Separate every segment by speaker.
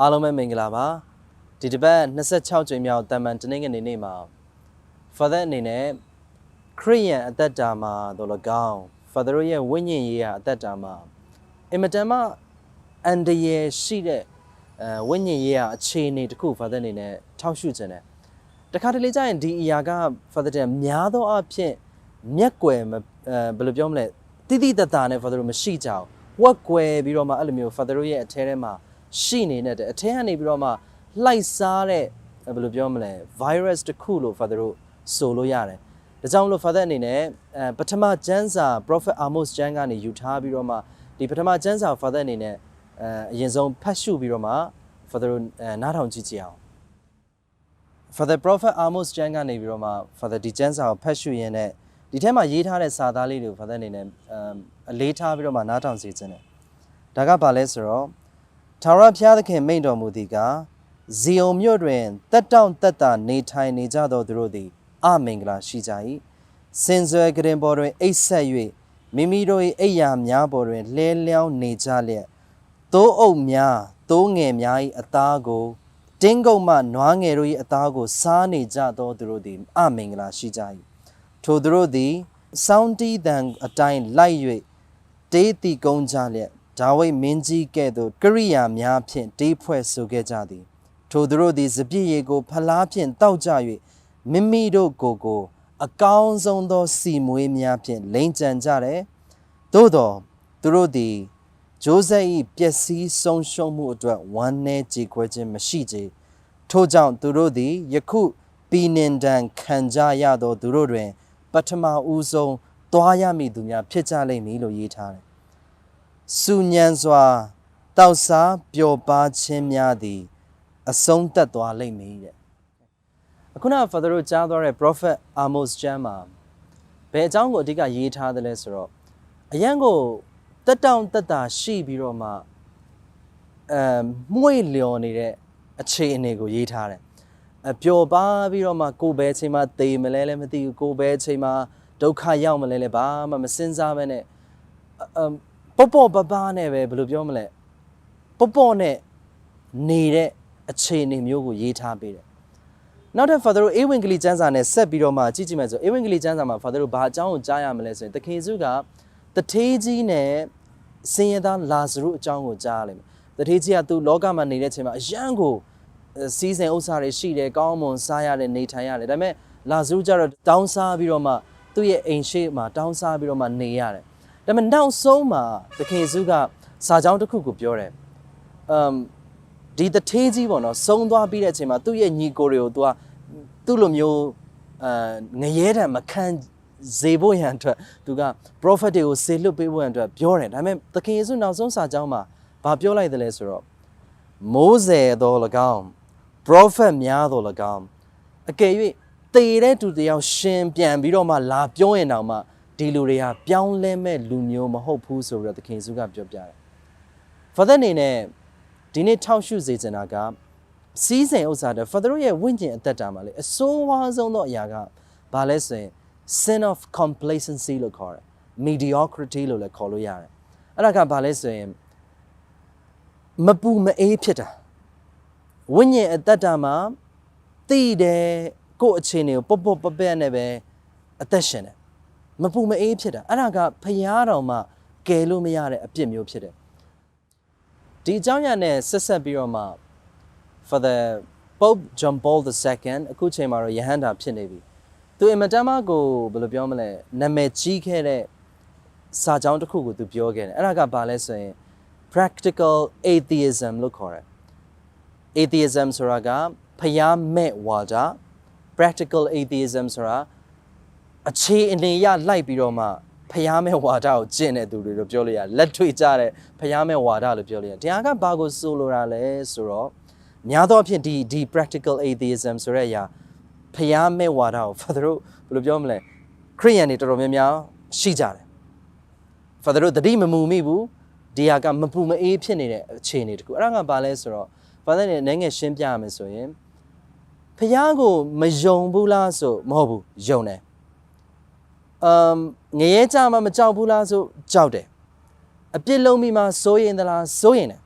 Speaker 1: အားလုံးပဲမင်္ဂလာပါဒီတစ်ပတ်26ကြိမ်မြောက်တမန်တနင်္ဂနွေနေ့မှာ Father အနေနဲ့ခရိယန်အသက်တာမှာတော့လကောင်း Father ရဲ့ဝိညာဉ်ရေးရာအသက်တာမှာအင်မတန်မှအန်ဒရယ်ရှိတဲ့အဲဝိညာဉ်ရေးရာအခြေအနေတစ်ခု Father အနေနဲ့ထောက်ရှုခြင်းတယ်တခါတလေကျရင်ဒီအရာက Father တဲ့များသောအားဖြင့်မျက်ကွယ်မအဲဘယ်လိုပြောမလဲတိတိတတ်တာနဲ့ Father မရှိကြအောင်ဝက်ကွယ်ပြီးတော့မှအဲ့လိုမျိုး Father ရဲ့အထဲထဲမှာ ရှိနေတဲ့အထဲကနေပြီးတော့မှလှိုက်စားတဲ့ဘယ်လိုပြောမလဲ virus တစ်ခုလို့ Father တို့ဆိုလို့ရတယ်ဒါကြောင့်မလို့ Father အနေနဲ့အဲပထမကျမ်းစာ Prophet Amos ကျမ်းကနေယူထားပြီးတော့မှဒီပထမကျမ်းစာ Father အနေနဲ့အဲအရင်ဆုံးဖတ်ရှုပြီးတော့မှ Father တို့အဲနားထောင်ကြည့်ကြည့်အောင် Father Prophet Amos ကျမ်းကနေပြီးတော့မှ Father ဒီကျမ်းစာကိုဖတ်ရှုရင်းနဲ့ဒီထဲမှာရေးထားတဲ့စာသားလေးတွေကို Father အနေနဲ့အမ်အလေးထားပြီးတော့မှနားထောင်စီခြင်းတယ်ဒါကဘာလဲဆိုတော့ ထာဝရဘုရားသခင်မိန့်တော်မူသည်ကဇီယုန်မြို့တွင်တက်တောင့်တက်တာနေထိုင်နေကြသောသူတို့သည်အမင်္ဂလာရှိကြ၏စင်စွဲကရင်ပေါ်တွင်အိတ်ဆက်၍မိမိတို့၏အိယာများပေါ်တွင်လှဲလျောင်းနေကြလျက်သိုးအုပ်များသိုးငယ်များ၏အသားကိုတင်းကုတ်မှနွားငယ်တို့၏အသားကိုစားနေကြသောသူတို့သည်အမင်္ဂလာရှိကြ၏ထိုသူတို့သည်စောင်းတီးတန်အတိုင်းလိုက်၍တေးတီကုန်းကြလျက် ဒါဝိဒ်မင်းကြီးကဲ့သို့ကရိယာများဖြင့်တေးဖွဲ့ဆိုခဲ့ကြသည် ထိုသူတို့သည်စပြည့်ရည်ကိုဖလားဖြင့်တောက်ကြ၍မိမိတို့ကိုယ်ကို အကောင်းဆုံးသော စီမွေးများဖြင့်လိမ့်ကြံကြတယ်သို့သောသူတို့သည်ဂျိုးဆက်၏ပျက်စီးဆုံးရှုံးမှုအတွက်ဝမ်းနည်းကြေကွဲခြင်းမရှိကြထို့ကြောင့်သူတို့သည်ယခုပြည်နှင်တန်ခံကြရသောသူတို့တွင် ပထမဦးဆုံးသွားရမည့်သူများဖြစ်ကြလိမ့်မည်လို့ရေးထားတယ်။ စူညံစွာတောက်စားပျော်ပါခြင်းများသည် အဆုံးသက်သွားလိမ့်မည်တဲ့။အခုနက Father တို့ကြားသွားတဲ့ Prophet Amos ကျမ်းမှာဘယ်အကြောင်းကိုအဓိကရေးထားသလဲဆိုတော့အရန်ကိုတက်တောင့်တက်တာရှိပြီးတော့မှအဲမှုေ့လျော်နေတဲ့အခြေအနေကိုရေးထားတယ်အပျော်ပါပြီးတော့မှကိုယ်ပဲအချိန်မှတေမလဲလည်းမသိဘူးကိုယ်ပဲအချိန်မှဒုက္ခရောက်မလဲလည်းဘာမှမစင်စားပဲနဲ့အမ် ပေါ့ပေါ့ပပနဲ့ပဲဘယ်လိုပြောမလဲပေါ့ပေါ့နဲ့နေတဲ့အခြေအနေမျိုးကိုရေးထားပေးတယ်နောက်ထပ် Father တို့အေဝံဂေလိကျမ်းစာနဲ့ဆက်ပြီးတော့မှကြည့်ကြည့်မယ်ဆိုအေဝံဂေလိကျမ်းစာမှာ Father တို့ဘာအကြောင်းကိုကြားရမလဲဆိုရင်သခင်ယေရှုကတထေးကြီးနဲ့ဆင်းရဲသားလာဇရုအကြောင်းကိုကြားရလိမ့်မယ်တထေးကြီးကသူလောကမှာနေတဲ့အချိန်မှာအယံကိုစီးစိမ်ဥစ္စာတွေရှိတယ်ကောင်းမွန်စားရတယ်နေထိုင်ရတယ်ဒါပေမဲ့လာဇရုကျတော့တောင်းစားပြီးတော့မှသူ့ရဲ့အိမ်ရှိမှာတောင်းစားပြီးတော့မှနေရတယ် ဒါပေမဲ့နောက်ဆုံးမှာသခင်ယေရှုကစာကြောင်းတစ်ခုကိုပြောတယ်အမ်ဒီတထေးကြီးပေါ့နော်ဆုံးသွားပြီးတဲ့အချိန်မှာသူ့ရဲ့ညီကိုတွေကိုသူကသူ့လိုမျိုးအာငရဲတံမခံဇေဖို့ရန်အတွက်သူက prophet တွေကိုဆေလွတ်ပေးဖို့ရန်အတွက်ပြောတယ်ဒါပေမဲ့သခင်ယေရှုနောက်ဆုံးစာကြောင်းမှာဘာပြောလိုက်တယ်လဲဆိုတော့မိုးစေတော်၎င်း prophet များတော်၎င်းအကယ်၍တေတဲ့သူတယောက်ရှင်ပြန်ပြီးတော့မှလာပြောရင်တောင်မှ ဒီလူတွေဟာပြောင်းလဲမဲ့လူမျိုးမဟုတ်ဘူးဆိုပြီးတော့သခင်ယေရှုကပြောပြတယ်။ Father အနေနဲ့ဒီနေ့ထောက်ရှုစေချင်တာကစီးစိမ်ဥစ္စာတဲ့ Father ရဲ့ဝိညာဉ်အသက်တာမှာလေအဆိုးဝါးဆုံးသောအရာကဘာလဲဆိုရင် sin of complacency လို့ခေါ်တယ် mediocrity လို့လည်းခေါ်လို့ရတယ်အဲ့ဒါကဘာလဲဆိုရင်မပူမအေးဖြစ်တာဝိညာဉ်အသက်တာမှာတည်တယ်ကိုယ့်အခြေအနေကိုပုတ်ပုတ်ပပက်နဲ့ပဲအသက်ရှင်တယ် မပူမအေးဖြစ်တာအဲ့ဒါကဖျားတော်မှကယ်လို့မရတဲ့အပြစ်မျိုးဖြစ်တယ်ဒီအကြောင်းအရာနဲ့ဆက်ဆက်ပြီးတော့မှ for the Pope John Paul II အခုချိန်မှာတော့ယဟန်တာဖြစ်နေပြီသူအင်မတန်မှကိုဘယ်လိုပြောမလဲနာမည်ကြီးခဲ့တဲ့စာကြောင်းတစ်ခုကိုသူပြောခဲ့တယ်အဲ့ဒါကဘာလဲဆိုရင် practical atheism လို့ခေါ်တယ် atheism ဆိုတာကဖျားမဲ့ဝါဒ practical atheism ဆိုတာ အခြေအနေရလိုက်ပြီးတော့မှဖျားမဲ့ဝါဒကိုကျင့်တဲ့သူတွေလို့ပြောလို့ရတယ်လက်တွေ့ကြတဲ့ဖျားမဲ့ဝါဒလို့ပြောလို့ရတယ်တရားကဘာကိုဆိုလိုတာလဲဆိုတော့များသောအားဖြင့်ဒီဒီ practical atheism ဆိုတဲ့အရာဖျားမဲ့ဝါဒကို father တို့ဘယ်လိုပြောမလဲခရိယန်တွေတော်တော်များများရှိကြတယ် father တို့တတိမမူမိဘူးဒီဟာကမပူမအေးဖြစ်နေတဲ့အခြေအနေတခုအဲ့ဒါကဘာလဲဆိုတော့ father နဲ့နိုင်ငံရှင်းပြရမယ်ဆိုရင်ဖျားကိုမယုံဘူးလားဆိုမဟုတ်ဘူးယုံတယ် အမ်ငရဲကြမှာမကြောက်ဘူးလားဆိုကြောက်တယ်အပြစ်လုံးမိမှာစိုးရင်သလားစိုးရင်တယ်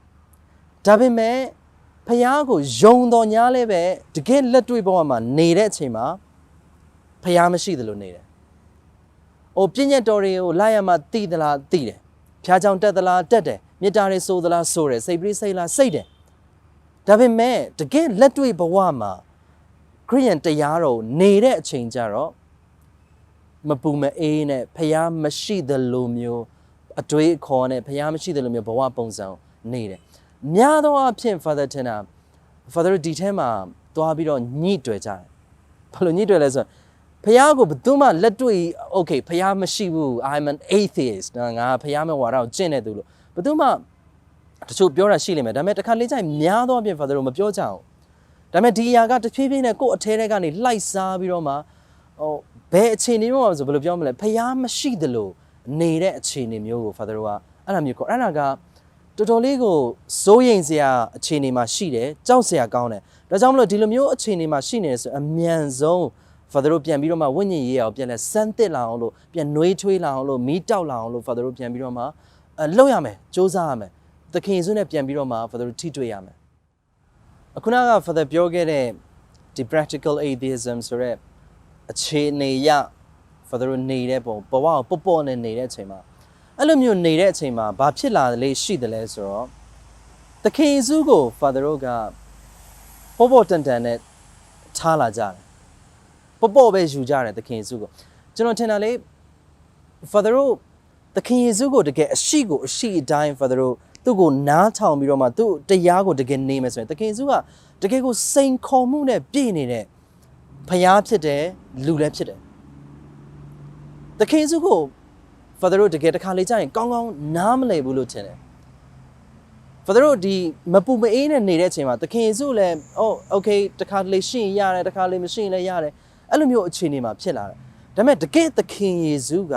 Speaker 1: ဒါပေမဲ့ဖះကိုယုံတော်ညာလဲပဲတကယ်လက်တွေ့ဘဝမှာနေတဲ့အချိန်မှာဖះမရှိသလိုနေတယ်။အိုပြည့်ညတ်တော်တွေကိုလာရမှတိသလားတိတယ်။ဖះကြောင်တက်သလားတက်တယ်။မေတ္တာတွေဆိုသလားဆိုတယ်။စိတ်ပရိစိတ်လားစိတ်တယ်။ဒါပေမဲ့တကယ်လက်တွေ့ဘဝမှာခရိယန်တရားတော်နေတဲ့အချိန်ကျတော့ မပူမအေးနဲ့ဖះမရှိသလိုမျိုးအတွေးအခေါ်နဲ့ဖះမရှိသလိုမျိုးဘဝပုံစံနေတယ်။များသောအားဖြင့် Father Tina Father ဒီထဲမှာသွားပြီးတော့ညှိတွယ်ကြတယ်။ဘာလို့ညှိတွယ်လဲဆိုတော့ဖះကိုဘယ်သူမှလက်တွေ့ okay ဖះမရှိဘူး I'm an atheist နော်ငါဖះမဲ့ဝါဒကိုကျင့်နေသူလို့ဘယ်သူမှတချို့ပြောတာရှိလိမ့်မယ်ဒါပေမဲ့တစ်ခါလေးကျရင်များသောအားဖြင့် Father တို့မပြောကြအောင်ဒါပေမဲ့ဒီအရာကတဖြည်းဖြည်းနဲ့ကိုယ့်အထဲထဲကနေလှိုက်စားပြီးတော့မှဟို ဘယ်အခြေအနေမျိုးမှာဆိုဘယ်လိုပြောမလဲဖះမရှိသလိုနေတဲ့အခြေအနေမျိုးကို Father တို့ကအဲ့ဒါမျိုးကိုအဲ့ဒါကတော်တော်လေးကိုစိုးရိမ်စရာအခြေအနေမှာရှိတယ်ကြောက်စရာကောင်းတယ်ဒါကြောင့်မလို့ဒီလိုမျိုးအခြေအနေမှာရှိနေတယ်ဆိုအမြန်ဆုံး Father တို့ပြန်ပြီးတော့မှဝိညာဉ်ရေးအောင်ပြန်လဲစမ်းသစ်လာအောင်လို့ပြန်နှွေးထွေးလာအောင်လို့မီးတောက်လာအောင်လို့ Father တို့ပြန်ပြီးတော့မှအလုပ်ရမယ်စူးစမ်းရမယ်သခင်ယေရှုနဲ့ပြန်ပြီးတော့မှ Father တို့ထိတွေ့ရမယ်အခုနက Father ပြောခဲ့တဲ့ဒီ practical atheism ဆိုရက် အခြေအနေရ Father တို့နေတဲ့ပုံဘဝကိုပေါ့ပေါ့နဲ့နေတဲ့အချိန်မှာအဲ့လိုမျိုးနေတဲ့အချိန်မှာဘာဖြစ်လာလဲရှိတယ်လဲဆိုတော့သခင်ယေရှုကို Father တို့ကပေါ်ပေါ်တန်တန်နဲ့ထားလာကြတယ်ပေါ်ပေါ်ပဲယူကြတယ်သခင်ယေရှုကိုကျွန်တော်ထင်တာလေ Father တို့သခင်ယေရှုကိုတကယ်အရှိကိုအရှိအတိုင်း Father တို့သူ့ကိုနားထောင်ပြီးတော့မှသူ့တရားကိုတကယ်နေမယ်ဆိုရင်သခင်ယေရှုကတကယ်ကိုစိန်ခေါ်မှုနဲ့ပြည့်နေတဲ့ ဖျားဖြစ်တယ်လူလည်းဖြစ်တယ်သခင်ယေရှုကို Father တို့တကယ်တစ်ခါလေကြာရင်ကောင်းကောင်းနားမလည်ဘူးလို့ထင်တယ် Father တို့ဒီမပူမအေးနဲ့နေတဲ့အချိန်မှာသခင်ယေရှုလည်း oh okay တစ်ခါလေရှိရင်ရတယ်တစ်ခါလေမရှိရင်လည်းရတယ်အဲ့လိုမျိုးအခြေအနေမှာဖြစ်လာတယ်ဒါပေမဲ့တကယ်သခင်ယေရှုက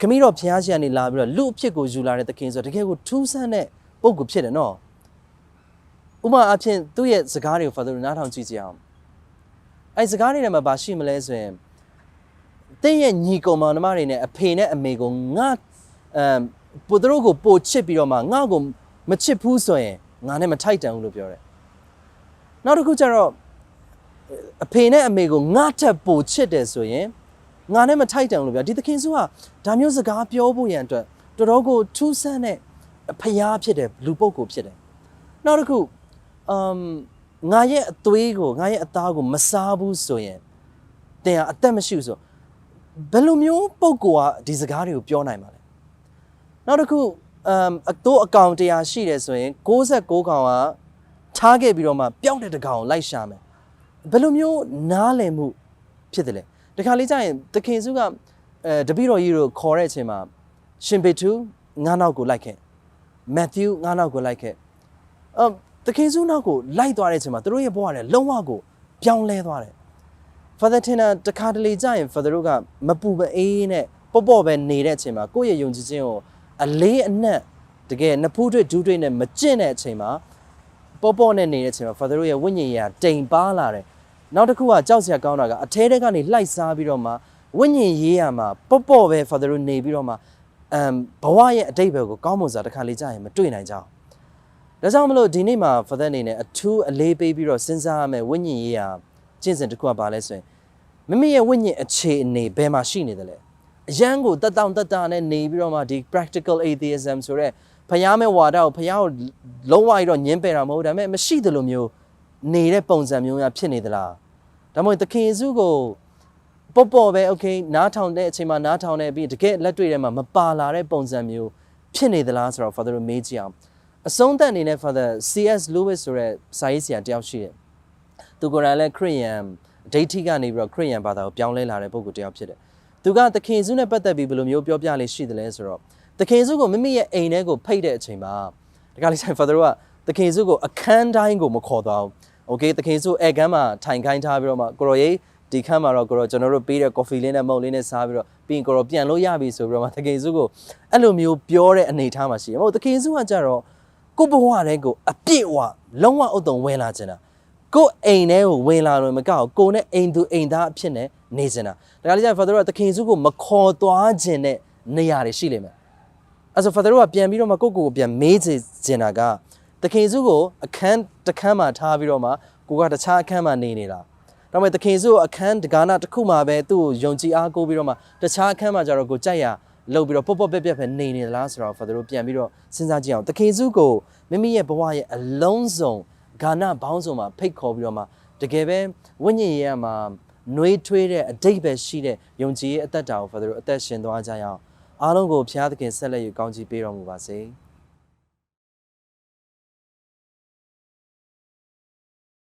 Speaker 1: ခမီးတော်ဘုရားရှင်ကနေလာပြီးတော့လူအဖြစ်ကိုယူလာတဲ့သခင်ဆိုတော့တကယ်ကိုထူးဆန်းတဲ့ပုံကိုဖြစ်တယ်နော်ဥပမာအဖြစ်သူ့ရဲ့စကားတွေကို Father တို့နားထောင်ကြည့်ကြအောင် အဲ့စကားတွေထဲမှာဘာရှိမလဲဆိုရင်တင်းရဲ့ညီကောင်မောင်နှမတွေနဲ့အဖေနဲ့အမေကိုငါအမ်ပိုသူတို့ကိုပိုချစ်ပြီးတော့မှငါ့ကိုမချစ်ဘူးဆိုရင်ငါနဲ့မထိုက်တန်ဘူးလို့ပြောတယ်။နောက်တစ်ခုကျတော့အဖေနဲ့အမေကိုငါထက်ပိုချစ်တယ်ဆိုရင်ငါနဲ့မထိုက်တန်ဘူးလို့ပြောဒီသခင်စုကဒါမျိုးစကားပြောဖို့ရန်အတွက်တော်တော်ကိုထူးဆန်းတဲ့ဖျားဖြစ်တယ်လူပုဂ္ဂိုလ်ဖြစ်တယ်။နောက်တစ်ခုအမ် ငါရဲ့အသွေးကိုငါရဲ့အသားကိုမစားဘူးဆိုရင်တင်ဟာအသက်မရှိဘူးဆိုဘယ်လိုမျိုးပုံကောဒီစကားတွေကိုပြောနိုင်မှာလဲနောက်တစ်ခုအမ်အတိုးအကောင့်တရားရှိတယ်ဆိုရင်69ကောင်ကထားခဲ့ပြီးတော့မှပျောက်တဲ့တကောင်ကိုလိုက်ရှာမယ်ဘယ်လိုမျိုးနားလည်မှုဖြစ်တယ်လဲတခါလေးကျရင်သခင်စုကအဲတပည့်တော်ကြီးတို့ခေါ်တဲ့အချိန်မှာရှင်ပေတူငါးနောက်ကိုလိုက်ခဲ့မက်သျူးငါးနောက်ကိုလိုက်ခဲ့အမ် သခင်စုနောက်ကိုလိုက်သွားတဲ့အချိန်မှာသူတို့ရဲ့ဘဝနဲ့လုံးဝကိုပြောင်းလဲသွားတယ် Father Tina တခါတလေကြာရင် Father တို့ကမပူမအေးနဲ့ပေါ့ပေါ့ပဲနေတဲ့အချိန်မှာကိုယ့်ရဲ့ယုံကြည်ခြင်းကိုအလေးအနက်တကယ်နဖူးတွေ့ဒူးတွေ့နဲ့မကျင့်တဲ့အချိန်မှာပေါ့ပေါ့နဲ့နေတဲ့အချိန်မှာ Father တို့ရဲ့ဝိညာဉ်ရေးကတိမ်ပါလာတယ်နောက်တစ်ခုကကြောက်စရာကောင်းတာကအထဲထဲကနေလှိုက်စားပြီးတော့မှဝိညာဉ်ရေးရမှာပေါ့ပေါ့ပဲ Father တို့နေပြီးတော့မှအမ်ဘဝရဲ့အတိတ်ဘယ်ကိုကောင်းမွန်စွာတခါလေကြာရင်မတွေ့နိုင်ကြအောင် ဒါကြောင့်မလို့ဒီနေ့မှာ Father အနေနဲ့အထူးအလေးပေးပြီးတော့စဉ်းစားရမယ်ဝိညာဉ်ရေးရာကျင့်စဉ်တစ်ခုကဘာလဲဆိုရင်မိမိရဲ့ဝိညာဉ်အခြေအနေဘယ်မှာရှိနေတယ်လဲအရန်ကိုတက်တောင့်တက်တာနဲ့နေပြီးတော့မှဒီ practical atheism ဆိုရက်ဖျားမဲ့ဝါဒကိုဖျားကိုလုံးဝပြီးတော့ညင်းပယ်တာမဟုတ်ဒါပေမဲ့မရှိသလိုမျိုးနေတဲ့ပုံစံမျိုးများဖြစ်နေသလားဒါမှမဟုတ်သခင်ယေရှုကိုပေါ့ပေါ့ပဲ okay နားထောင်တဲ့အချိန်မှာနားထောင်နေပြီးတကယ်လက်တွေ့ထဲမှာမပါလာတဲ့ပုံစံမျိုးဖြစ်နေသလားဆိုတော့ Father တို့မေးကြည့်အောင် အဆုံးသတ်အနေနဲ့ Father CS Lewis ဆိုတဲ့စာရေးဆရာတယောက်ရှိတယ်သူကိုယ်တိုင်လည်းခရစ်ယာန်ဒိဋ္ဌိကနေပြီးတော့ခရစ်ယာန်ဘာသာကိုပြောင်းလဲလာတဲ့ပုဂ္ဂိုလ်တစ်ယောက်ဖြစ်တယ်။သူကသခင်ယေရှုနဲ့ပတ်သက်ပြီးဘယ်လိုမျိုးပြောပြလေးရှိတယ်လဲဆိုတော့သခင်ယေရှုကိုမိမိရဲ့အိမ်ထဲကိုဖိတ်တဲ့အချိန်မှာဒီကလေးဆိုင်ဖာသာကသခင်ယေရှုကိုအခန်းတိုင်းကိုမခေါ်သွားဘူး။ Okay သခင်ယေရှုအဲကန်းမှာထိုင်ခိုင်းထားပြီးတော့မှကိုရောရေးဒီခန်းမှာတော့ကိုရောကျွန်တော်တို့ပေးတဲ့ coffee လေးနဲ့မုန့်လေးနဲ့စားပြီးတော့ပြီးရင်ကိုရောပြန်လို့ရပြီဆိုပြီးတော့မှသခင်ယေရှုကိုအဲ့လိုမျိုးပြောတဲ့အနေအထားမှာရှိတယ်။ဟုတ်သခင်ယေရှုကကြတော့ ကိုဘဝတဲကိုအပြည့်ဝလုံးဝဥတုံဝင်လာခြင်းတာကိုအိမ်ထဲကိုဝင်လာလို့မကောက်ကိုနဲ့အိမ်သူအိမ်သားအဖြစ်နဲ့နေစင်တာဒါကြလေးကျဖာသာတို့ကသခင်စုကိုမခေါ်သွားခြင်းနဲ့နေရာတွေရှိလိမ့်မယ်အဲဆိုဖာသာတို့ကပြန်ပြီးတော့မှကိုကိုကိုပြန်မေးစေစင်တာကသသခင်စုကိုအခန်းတစ်ခန်းမှာထားပြီးတော့မှကိုကတခြားအခန်းမှာနေနေတာဒါပေမဲ့သခင်စုကိုအခန်းတကားနာတစ်ခုမှာပဲသူ့ကိုယုံကြည်အားကိုးပြီးတော့မှတခြားအခန်းမှာကျတော့ကိုကြိုက်ရ လှုပ်ပြီးတော့ပေါ့ပေါ့ပက်ပက်ပဲနေနေသလားဆိုတော့ Father တို့ပြန်ပြီးတော့စဉ်းစားကြည့်အောင်သခင်စုကိုမိမိရဲ့ဘဝရဲ့အလုံးစုံဂါနဘောင်းစုံမှာဖိတ်ခေါ်ပြီးတော့မှတကယ်ပဲဝိညာဉ်ရေးရမှာနှွေးထွေးတဲ့အတိတ်ပဲရှိတဲ့ယုံကြည်ရေးအသက်တာကို Father တို့အသက်ရှင်သွားကြရအောင်အားလုံးကိုဘုရားသခင်ဆက်လက်ယူကောင်းချီးပေးတော်မူပါစေ။